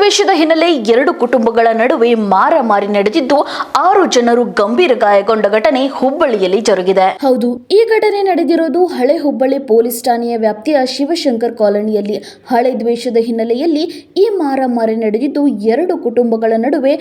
ದ್ವೇಷದ ಹಿನ್ನೆಲೆ ಎರಡು ಕುಟುಂಬಗಳ ನಡುವೆ ಮಾರಾಮಾರಿ ನಡೆದಿದ್ದು ಆರು ಜನರು ಗಂಭೀರ ಗಾಯಗೊಂಡ ಘಟನೆ ಹುಬ್ಬಳ್ಳಿಯಲ್ಲಿ ಜರುಗಿದೆ. ಹೌದು, ಈ ಘಟನೆ ನಡೆದಿರೋದು ಹಳೆ ಹುಬ್ಬಳ್ಳಿ ಪೊಲೀಸ್ ಠಾಣೆಯ ವ್ಯಾಪ್ತಿಯ ಶಿವಶಂಕರ್ ಕಾಲೋನಿಯಲ್ಲಿ. ಹಳೆ ದ್ವೇಷದ ಹಿನ್ನೆಲೆಯಲ್ಲಿ ಈ ಮಾರಾಮಾರಿ ನಡೆದಿದ್ದು ಎರಡು ಕುಟುಂಬಗಳ ನಡುವೆ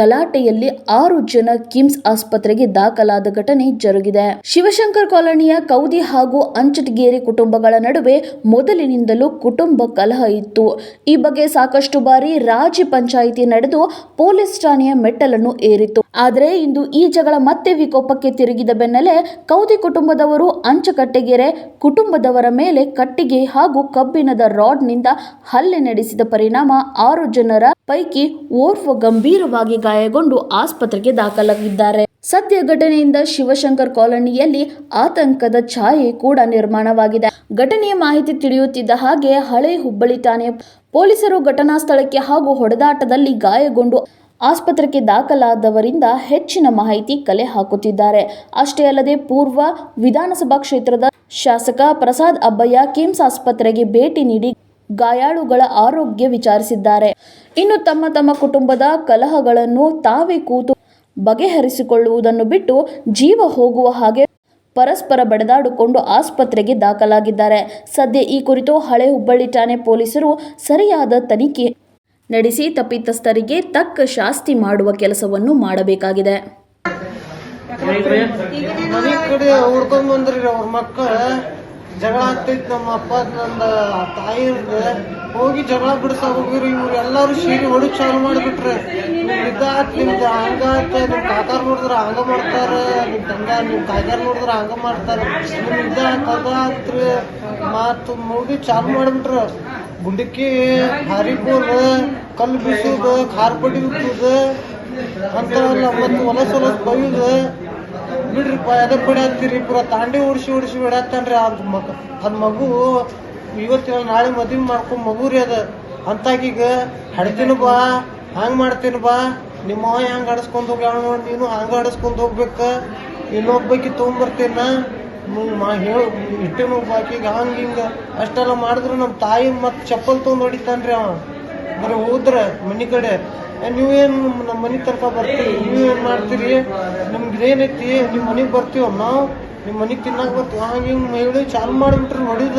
ಗಲಾಟೆಯಲ್ಲಿ ಆರು ಜನ ಕಿಮ್ಸ್ ಆಸ್ಪತ್ರೆಗೆ ದಾಖಲಾದ ಘಟನೆ ಜರುಗಿದೆ. ಶಿವಶಂಕರ್ ಕಾಲೋನಿಯ ಕೌದಿ ಹಾಗೂ ಅಂಚಟಗೇರಿ ಕುಟುಂಬಗಳ ನಡುವೆ ಮೊದಲಿನಿಂದಲೂ ಕುಟುಂಬ ಕಲಹ ಇತ್ತು. ಈ ಬಗ್ಗೆ ಸಾಕಷ್ಟು ಬಾರಿ ರಾಜ್ಯ ಪಂಚಾಯಿತಿ ನಡೆದು ಪೊಲೀಸ್ ಠಾಣೆಯ ಮೆಟ್ಟಲನ್ನು ಏರಿತ್ತು. ಆದರೆ ಇಂದು ಈ ಜಗಳ ಮತ್ತೆ ವಿಕೋಪಕ್ಕೆ ತಿರುಗಿದ ಬೆನ್ನಲ್ಲೇ ಕೌದಿ ಕುಟುಂಬದವರು ಅಂಚಕಟ್ಟೆಗೆರೆ ಕುಟುಂಬದವರ ಮೇಲೆ ಕಟ್ಟಿಗೆ ಹಾಗೂ ಕಬ್ಬಿಣದ ರಾಡ್ನಿಂದ ಹಲ್ಲೆ ನಡೆಸಿದ ಪರಿಣಾಮ ಆರು ಜನರ ಪೈಕಿ ಓರ್ವ ಗಂಭೀರವಾಗಿ ಗಾಯಗೊಂಡು ಆಸ್ಪತ್ರೆಗೆ ದಾಖಲಾಗಿದ್ದಾರೆ. ಸದ್ಯ ಘಟನೆಯಿಂದ ಶಿವಶಂಕರ್ ಕಾಲೋನಿಯಲ್ಲಿ ಆತಂಕದ ಛಾಯೆ ಕೂಡ ನಿರ್ಮಾಣವಾಗಿದೆ. ಘಟನೆಯ ಮಾಹಿತಿ ತಿಳಿಯುತ್ತಿದ್ದ ಹಾಗೆ ಹಳೆ ಹುಬ್ಬಳ್ಳಿ ಠಾಣೆಯ ಪೊಲೀಸರು ಘಟನಾ ಸ್ಥಳಕ್ಕೆ ಹಾಗೂ ಹೊಡೆದಾಟದಲ್ಲಿ ಗಾಯಗೊಂಡು ಆಸ್ಪತ್ರೆಗೆ ದಾಖಲಾದವರಿಂದ ಹೆಚ್ಚಿನ ಮಾಹಿತಿ ಕಲೆ ಹಾಕುತ್ತಿದ್ದಾರೆ. ಅಷ್ಟೇ ಅಲ್ಲದೆ ಪೂರ್ವ ವಿಧಾನಸಭಾ ಕ್ಷೇತ್ರದ ಶಾಸಕ ಪ್ರಸಾದ್ ಅಬ್ಬಯ್ಯ ಕಿಮ್ಸ್ ಆಸ್ಪತ್ರೆಗೆ ಭೇಟಿ ನೀಡಿ ಗಾಯಾಳುಗಳ ಆರೋಗ್ಯ ವಿಚಾರಿಸಿದ್ದಾರೆ. ಇನ್ನು ತಮ್ಮ ತಮ್ಮ ಕುಟುಂಬದ ಕಲಹಗಳನ್ನು ತಾವೇ ಕೂತು ಬಗೆಹರಿಸಿಕೊಳ್ಳುವುದನ್ನು ಬಿಟ್ಟು ಜೀವ ಹೋಗುವ ಹಾಗೆ ಪರಸ್ಪರ ಬಡಿದಾಡಿಕೊಂಡು ಆಸ್ಪತ್ರೆಗೆ ದಾಖಲಾಗಿದ್ದಾರೆ. ಸದ್ಯ ಈ ಕುರಿತು ಹಳೆ ಹುಬ್ಬಳ್ಳಿ ಠಾಣೆ ಪೊಲೀಸರು ಸರಿಯಾದ ತನಿಖೆ ನಡೆಸಿ ತಪ್ಪಿತಸ್ಥರಿಗೆ ತಕ್ಕ ಶಾಸ್ತಿ ಮಾಡುವ ಕೆಲಸವನ್ನು ಮಾಡಬೇಕಾಗಿದೆ. ಜಗಳ ಆಗ್ತೈತಿ ನಮ್ಮ ಅಪ್ಪ ನಂದ ತಾಯಿ ಹೋಗಿ ಜಗಳ ಬಿಡ್ಸ ಹೋಗಿರಿ ಇವ್ರು ಎಲ್ಲಾರು ಸೀರೆ ಹೊಡಿ ಚಾಲು ಮಾಡಿಬಿಟ್ರೆ. ಇದಾತ್ ನಿಮ್ದು ಹಂಗಾತ ನಿಮ್ ಕಾಕಾರ್ ನೋಡಿದ್ರ ಹಂಗ ಮಾಡ್ತಾರ, ನಿಮ್ ತಂಗ ನಿಮ್ ಕಾಯ್ದಾರ್ ನೋಡಿದ್ರ ಹಂಗ ಮಾಡ್ತಾರ. ನಿಮ್ ಇದಾತ್ ಅದಾತ್ರಿ ಮಾತು ಮುಗಿ ಚಾಲು ಮಾಡಿಬಿಟ್ರ. ಗುಂಡಕ್ಕಿ ಹಾರಿಬೋಲ್ ಕಲ್ಲು ಬೀಸೋದು, ಖಾರ ಪಡಿ ಉತ್ತುದು ಅಂತಾರಲ್ಲ ಮತ್ತು ಹೊಲಸ ಹೊಲಸ್ ಬೈಯುದು ಬಿಡ್ರಿಪ್ಪ ಎದೆ ಬಿಡಾತ್ತೀರಿ ಪೂರ ತಾಂಡಿ ಓಡಿಸಿ ಓಡಿಸಿ ಬಿಡತ್ತಾನ್ರಿ ಅದ್ ಮಗ, ಅದ್ ಮಗು. ಇವತ್ತಿನ ನಾಳೆ ಮದುವೆ ಮಾಡ್ಕೊಂಡು ಮಗುರಿ ಅದ. ಅಂತಾಗೀಗ ಹಡ್ತೀನಿ ಬಾ ಹಂಗೆ ಮಾಡ್ತೀನಿ ಬಾ ನಿಮ್ಮ ಹೆಂಗ್ ಆಡಸ್ಕೊಂಡ್ ಹೋಗ್ಯಾಳ ನೋಡಿ, ನೀನು ಹಂಗ ಆಡಸ್ಕೊಂಡ್ ಹೋಗ್ಬೇಕ? ಇನ್ನೊಬ್ಬಕಿ ತೊಗೊಂಬರ್ತೀನ ಮಾ ಹೇಳು ಇಟ್ಟಿನ ಬಾಕಿಗೆ ಹಂಗ ಹಿಂಗ ಅಷ್ಟೆಲ್ಲ ಮಾಡಿದ್ರು ನಮ್ಮ ತಾಯಿ ಮತ್ತೆ ಚಪ್ಪಲ್ ತೊಗೊಂಡ್ ಹೊಡಿತಾನ್ರಿ ಅವ. ಬರೀ ಹೋದ್ರ ಮನಿ ಕಡೆ. ನೀವೇನು ನಮ್ಮ ಮನೆ ತನಕ ಬರ್ತೀರಿ? ನೀವೇನ್ ಮಾಡ್ತೀರಿ? ನಿಮ್ಗೆ ಏನೈತಿ ನಿಮ್ಮ ಮನೆಗೆ ಬರ್ತೀವ ನಾವು? ನಿಮ್ಮ ಮನೆಗೆ ತಿನ್ನಕ್ ಬರ್ತೀವಿ? ಹಂಗೆ ಹಿಂಗೆ ಹೇಳಿ ಚಾಲು ಮಾಡಿಬಿಟ್ರಿ ನೋಡಿದ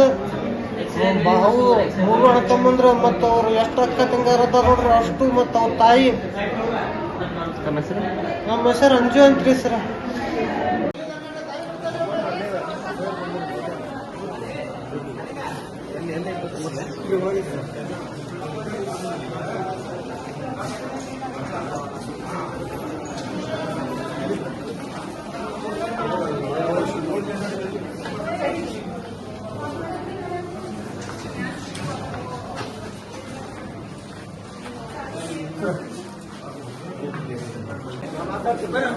ಬಾವು? ಮೂರು ಅಣ್ಣ ತಮ್ಮಂದ್ರ ಮತ್ತು ಅವ್ರು ಎಷ್ಟು ಅಕ್ಕ ತಂಗಾರ ನೋಡ್ರಿ ಅಷ್ಟು ಮತ್ತು ಅವ್ರ ತಾಯಿ. ನಮ್ಮ ಹೆಸರು ಅಂಜು ಅಂತ್ರಿ ಸರ.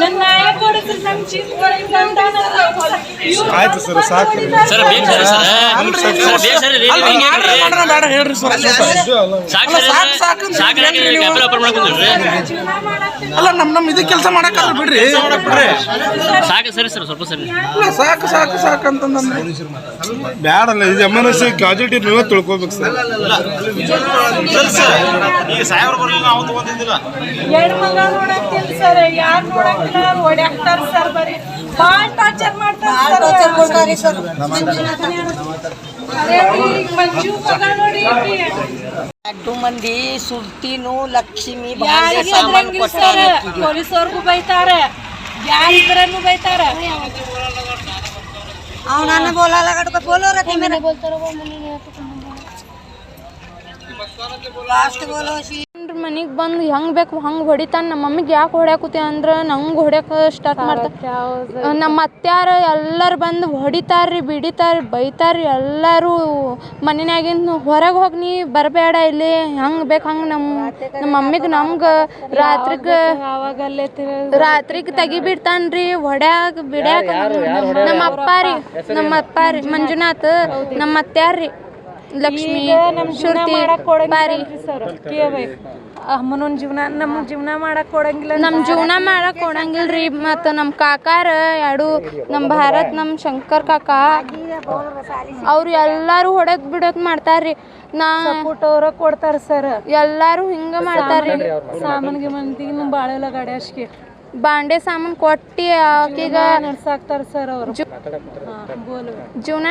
ನನ್ನ ಆಯ್ತು ಸರ್, ಸಾಕು. ಸರ್ ಬೇಗ ಸರ್ ಸರ್ ಬೇಗ ಸರ್ ಹೇಳ್ರಿ. ಸರ್. ಸಾಕು ಸಾಕು, ಸಾಕು. ಕ್ಯಾಪಿಟಲ್ ಓಪನ್ ಮಾಡ್ಕೊಂಡ್ರಿ ಅಲ್ಲ ನಮ್ ನಮ್ ಇದಕ್ಕೆ ಕೆಲಸ ಮಾಡಕ್ ಬಿಡ್ರಿ. ಸಾಕು ಸರಿ ಸರ್ ಸ್ವಲ್ಪ ಸರಿ. ಅಲ್ಲ, ಸಾಕು ಸಾಕು ಸಾಕು ಅಂತಂದ್ರೆ. ಬ್ಯಾಡಲ್ಲ ಇದು ಎಂ ಎನ್ ಎಸ್ ಗ್ರಾಜುಯೇಟಿ ನೀವೇ ತಿಳ್ಕೊಬೇಕು ಸರ್. ಈಗ ಸಾಹೇಬ್ರು ಬರಲಿಲ್ಲ ನಾವು ತಗೊಂಡಿದ್ದಿಲ್ಲ. ಎರಡು ಮಗ ನೋಡಕ್ತಿಲ್ಲ ಸರ್ ಯಾರು ನೋಡಕ್ತಿಲ್ಲ ಅವ್ರು ಹೊಡ್ಯಾಕ್ತಾರ ಸರ್ ಬರೀ. ಭಾಳ ಟಾರ್ಚರ್ ಮಾಡ್ತಾರೆ ಮಂಜು ಮಗ ನೋಡಿ ಎರಡು ಮಂದಿ ಸುರ್ತಿನು ಲಕ್ಷ್ಮಿ ಸಾಮಾನು ಅದ್ರಂಗಿಲ್ಲ ಪೊಲೀಸವ್ರಿಗೂ ಬೈತಾರೆ. ಯಾರಿದ್ರನ್ನು ಬೈತಾರ. ಅವನನ್ನ ಬೋಲಾಲ ಗಡ್ಕ ಬೋಲೋ ರತಿ ಮೇರೆ ಲಾಸ್ಟ್ ಬೋಲೋ ಮನೆಗೆ ಬಂದು ಹೆಂಗೆ ಬೇಕು ಹಂಗೆ ಹೊಡಿತಾನೆ. ನಮ್ಮ ಮಮ್ಮಿಗೆ ಯಾಕೆ ಹೊಡ್ಯಾಕುತ್ತೆ ಅಂದ್ರೆ ನಂಗೆ ಹೊಡ್ಯಾಕ ಸ್ಟಾರ್ಟ್ ಮಾಡ್ತಾರೆ ನಮ್ಮ ಅತ್ಯಾರ ಎಲ್ಲರೂ ಬಂದು ಹೊಡಿತಾರ್ರಿ ಬಿಡಿತಾರ್ರಿ ಬೈತಾರ್ರಿ ಎಲ್ಲರೂ ಮನೆಯಾಗಿಂದ ಹೊರಗೆ ಹೋಗಿ ನೀ ಬರಬೇಡ ಇಲ್ಲಿ ಹೆಂಗೆ ಬೇಕು ಹಂಗೆ ನಮ್ಮ ನಮ್ಮ ಮಮ್ಮಿಗೆ ನಮ್ಗೆ ರಾತ್ರಿಗೆ ರಾತ್ರಿಗೆ ರಾತ್ರಿಗೆ ತೆಗಿಬಿಡ್ತಾನ್ರಿ ಹೊಡ್ಯಾಕ ಬಿಡ್ಯಾಕ ನಮ್ಮ ಅಪ್ಪ ರೀ ನಮ್ಮ ಅಪ್ಪ ರೀ ಮಂಜುನಾಥ್ ನಮ್ಮ ಅತ್ಯಾರ್ರಿ ಲಕ್ಷ್ಮಿ ನಮ್ ಜೀವನ ಶ್ರುತಿ ಬಾರಿ ಅಮ್ಮನೊಂದ್ ಜೀವನ ನಮ್ಮ ಜೀವನ ಮಾಡಕ್ ಕೊಡಂಗಿಲ್ಲ ನಮ್ಮ ಜೀವನ ಮಾಡಕ್ ಕೊಡಂಗಿಲ್ರಿ ಮತ್ತ ನಮ್ಮ ಕಾಕಾರ ಎರಡು ನಮ್ಮ ಭಾರತ್ ನಮ್ಮ ಶಂಕರ್ ಕಾಕಾ ಅವ್ರು ಎಲ್ಲಾರು ಹೊಡೆದ್ ಬಿಡೋದ್ ಮಾಡ್ತಾರ್ರಿ. ನಾ ಅವ್ರ ಕೊಡ್ತಾರ ಸರ್. ಎಲ್ಲಾರು ಹಿಂಗ ಮಾಡ್ತಾರ್ರಿ. ಸಾಮಾನ್ಗೆ ಮಂದಿಗೆ ಬಾಳೆಲ್ಲ ಗಾಡಿ ಅಷ್ಟಿಗೆ ಬಾಂಡೆ ಸಾಮಾನು ಕೊಟ್ಟು ಆಕಿಗ ನಡ್ಸಾಕ್ತಾರ ಸರ್ ಅವರು. ಜೀವನ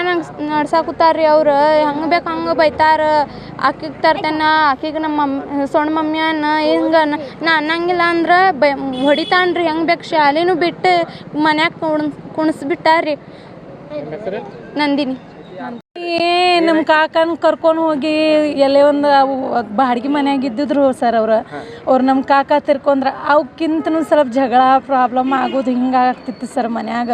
ನಡ್ಸಾಕುತ್ತಾರ್ರಿ ಅವ್ರು. ಹಂಗೆ ಬೇಕು ಹಂಗೆ ಬೈತಾರ. ಆಕಿಗೆ ತರ್ತೇನ ಆಕಿಗೆ ನಮ್ಮ ಮಮ್ ಸೊಣ್ಣ ಮಮ್ಮಿಯನ್ನ ಹಿಂಗೆ ನಾ ಅನ್ನಂಗಿಲ್ಲ ಅಂದ್ರೆ ಬೈ ಹೊಡಿತಾನ್ರಿ. ಹೆಂಗೆ ಬೇಕು ಶಾಲೆನೂ ಬಿಟ್ಟು ಮನ್ಯಾಗ ಕುಣ್ ಕುಣಿಸ್ಬಿಟ್ಟಾರ್ರಿ. ನಂದಿನಿ. ಏ ನಮ್ಮ ಕಾಕನ ಕರ್ಕೊಂಡು ಹೋಗಿ ಎಲ್ಲೇ ಒಂದು ಬಾಡಿಗೆ ಮನೆಯಾಗ ಇದ್ದಿದ್ರು ಸರ್ ಅವ್ರು. ಅವ್ರು ನಮ್ಮ ಕಾಕ ತಿರ್ಕೊಂಡ್ರ ಅವಕ್ಕಿಂತನೂ ಸ್ವಲ್ಪ ಜಗಳ ಪ್ರಾಬ್ಲಮ್ ಆಗೋದು ಹಿಂಗಾಗ್ತಿತ್ತು ಸರ್ ಮನ್ಯಾಗ.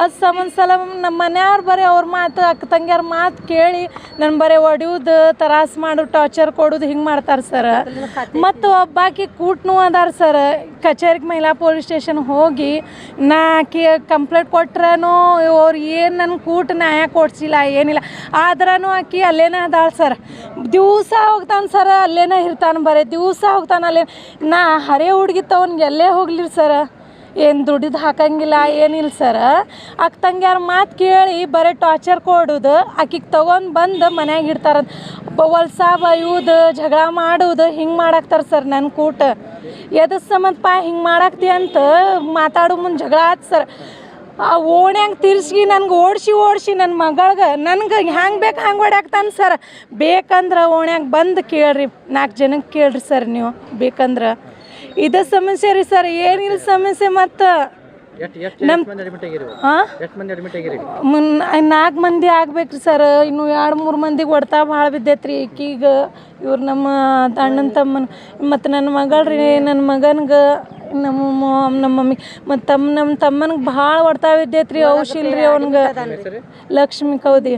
ಅದು ಸಂಬಂಧ ಸಲ ನಮ್ಮ ಮನ್ಯಾವ್ರು ಬರೀ ಅವ್ರ ಮಾತು ಅಕ್ಕ ತಂಗಿಯವ್ರ ಮಾತು ಕೇಳಿ ನನ್ನ ಬರೀ ಹೊಡಿಯೋದು ತರಾಸು ಮಾಡೋ, ಟಾರ್ಚರ್ ಕೊಡೋದು ಹಿಂಗೆ ಮಾಡ್ತಾರೆ ಸರ್. ಮತ್ತು ಒಬ್ಬಾಕಿ ಕೂಟ್ನು ಅದಾರ ಸರ್. ಕಚೇರಿಗೆ ಮಹಿಳಾ ಪೊಲೀಸ್ ಸ್ಟೇಷನ್ ಹೋಗಿ, ನಾ ಕಂಪ್ಲೇಂಟ್ ಕೊಟ್ರೇನೋ, ಅವ್ರು ಏನು ನನ್ನ ಕೂಟ ನ್ಯಾಯ ಕೊಡ್ಸಿಲ್ಲ, ಏನಿಲ್ಲ. ಆದ್ರೂ ಆಕಿ ಅಲ್ಲೇನೇ ಅದಾಳ ಸರ್. ದಿವಸ ಹೋಗ್ತಾನೆ ಸರ್, ಅಲ್ಲೇನೇ ಇರ್ತಾನೆ ಬರೀ, ದಿವಸ ಹೋಗ್ತಾನೆ ಅಲ್ಲೇ ನಾ ಹರೇ ಹುಡುಗಿ ತಗೊಂಡು ಎಲ್ಲೇ ಹೋಗ್ಲಿ ಸರ್. ಏನು ದುಡಿದು ಹಾಕಂಗಿಲ್ಲ ಏನಿಲ್ಲ ಸರ. ಅಕ್ಕ ತಂಗ್ಯಾರ ಮಾತು ಕೇಳಿ ಬರೀ ಟಾರ್ಚರ್ ಕೊಡೋದು, ಆಕಿಗೆ ತೊಗೊಂಡು ಬಂದು ಮನ್ಯಾಗ ಇಡ್ತಾರ ಒಲ್ಸ ಬಯ್ಯೋದು, ಜಗಳ ಮಾಡೋದು, ಹಿಂಗೆ ಮಾಡಾಕ್ತಾರ ಸರ್ ನನ್ನ ಕೂಟ. ಎದ್ರ ಸಂಬಂಧಪ್ಪ ಹಿಂಗೆ ಮಾಡಾಕ್ತಿ ಅಂತ ಮಾತಾಡೋ ಮುಂದೆ ಜಗಳ ಆಯ್ತು ಸರ್. ಆ ಓಣ್ಯಾಗ ತಿರ್ಸಿ ನನ್ಗೆ ಓಡಿಸಿ ಓಡಿಸಿ ನನ್ನ ಮಗಳ್ಗೆ, ನನ್ಗೆ ಹ್ಯಾಂಗೆ ಬೇಕು ಹ್ಯಾಂಗೆ ಹೊಡ್ಯಾಕ್ತಾನೆ ಸರ್? ಬೇಕಂದ್ರೆ ಓಣ್ಯಾಗ ಬಂದು ಕೇಳ್ರಿ ನಾಲ್ಕು ಜನಕ್ಕೆ ಕೇಳ್ರಿ ಸರ್ ನೀವು, ಬೇಕಂದ್ರೆ. ಇದು ಸಮಸ್ಯೆ ರೀ ಸರ್, ಏನಿಲ್ಲ ಸಮಸ್ಯೆ ಮತ್ತು. ನಮ್ಮ ನಾಲ್ಕು ಮಂದಿ ಆಗ್ಬೇಕ್ರಿ ಸರ್. ಇನ್ನು ಎರಡು ಮೂರು ಮಂದಿಗೆ ಹೊಡ್ತಾ ಭಾಳ ಬಿದ್ದೈತ್ರಿ. ಈಕೀಗ ಇವ್ರು ನಮ್ಮ ಅಣ್ಣನ ತಮ್ಮನ ಮತ್ತು ನನ್ನ ಮಗಳ್ರಿ ನನ್ನ ಮಗನ್ಗೆ ನಮ್ಮ ನಮ್ಮ ಮಮ್ಮಿ ಮತ್ತು ತಮ್ಮ ನಮ್ಮ ತಮ್ಮನಿಗೆ ಭಾಳ ಹೊಡ್ತಾ ಬಿದ್ದೈತ್ರಿ ಔಷಿಲ್ರಿ ಅವ್ನಿಗೆ. ಲಕ್ಷ್ಮಿ ಕೌದಿ.